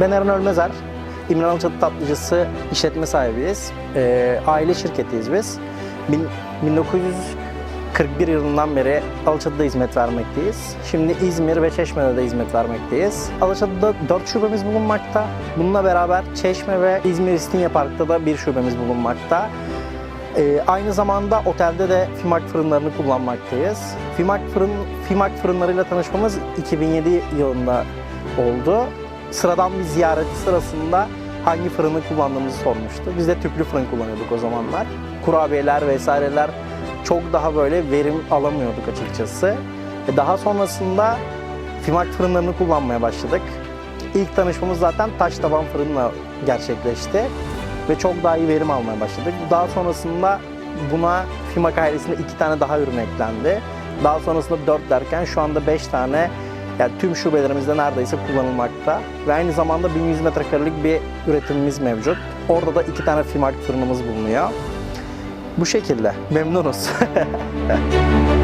Yarın Ölmezer. İmran Alçatı Tatlıcısı işletme sahibiyiz. Ee, aile şirketiyiz biz. Bin- 1941 yılından beri Alaçatı'da hizmet vermekteyiz. Şimdi İzmir ve Çeşme'de de hizmet vermekteyiz. Alaçatı'da 4 şubemiz bulunmakta. Bununla beraber Çeşme ve İzmir İstinye Park'ta da bir şubemiz bulunmakta. Ee, aynı zamanda otelde de Fimak fırınlarını kullanmaktayız. Fimak fırın Fimak fırınlarıyla tanışmamız 2007 yılında oldu. Sıradan bir ziyaret sırasında hangi fırını kullandığımızı sormuştu. Biz de tüplü fırın kullanıyorduk o zamanlar. Kurabiyeler vesaireler çok daha böyle verim alamıyorduk açıkçası. E daha sonrasında Fimak fırınlarını kullanmaya başladık. İlk tanışmamız zaten taş taban fırınla gerçekleşti ve çok daha iyi verim almaya başladık. Daha sonrasında buna Fimak ailesinde iki tane daha ürün eklendi. Daha sonrasında dört derken şu anda beş tane yani tüm şubelerimizde neredeyse kullanılmakta. Ve aynı zamanda 1100 metrekarelik bir üretimimiz mevcut. Orada da iki tane Fimak fırınımız bulunuyor. Bu şekilde memnunuz.